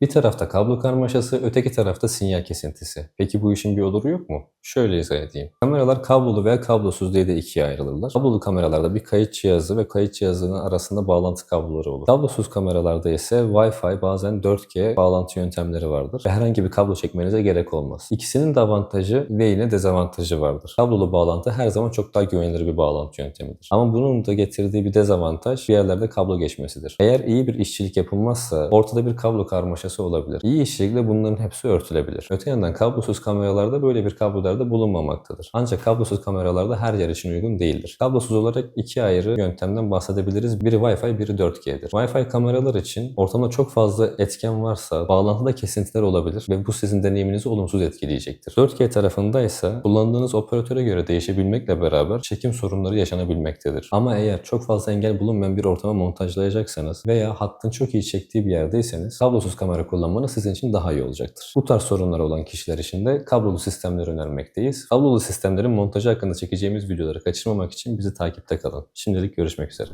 Bir tarafta kablo karmaşası, öteki tarafta sinyal kesintisi. Peki bu işin bir oluru yok mu? Şöyle izah edeyim. Kameralar kablolu veya kablosuz diye de ikiye ayrılırlar. Kablolu kameralarda bir kayıt cihazı ve kayıt cihazının arasında bağlantı kabloları olur. Kablosuz kameralarda ise Wi-Fi bazen 4G bağlantı yöntemleri vardır ve herhangi bir kablo çekmenize gerek olmaz. İkisinin de avantajı ve yine dezavantajı vardır. Kablolu bağlantı her zaman çok daha güvenilir bir bağlantı yöntemidir. Ama bunun da getirdiği bir dezavantaj bir yerlerde kablo geçmesidir. Eğer iyi bir işçilik yapılmazsa ortada bir kablo karmaşası olabilir. İyi işçilikle bunların hepsi örtülebilir. Öte yandan kablosuz kameralarda böyle bir kablo derdi bulunmamaktadır. Ancak kablosuz kameralarda her yer için uygun değildir. Kablosuz olarak iki ayrı yöntemden bahsedebiliriz. Biri Wi-Fi, biri 4G'dir. Wi-Fi kameralar için ortamda çok fazla etken varsa bağlantıda kesintiler olabilir ve bu sizin deneyiminizi olumsuz etkileyecektir. 4G tarafında ise kullandığınız operatöre göre değişebilmekle beraber çekim sorunları yaşanabilmektedir. Ama eğer çok fazla engel bulunmayan bir ortama montajlayacaksanız veya hattın çok iyi çektiği bir yerdeyseniz kablosuz kamera kullanmanız sizin için daha iyi olacaktır. Bu tarz sorunlar olan kişiler için de kablolu sistemleri önermekteyiz. Kablolu sistemlerin montajı hakkında çekeceğimiz videoları kaçırmamak için bizi takipte kalın. Şimdilik görüşmek üzere.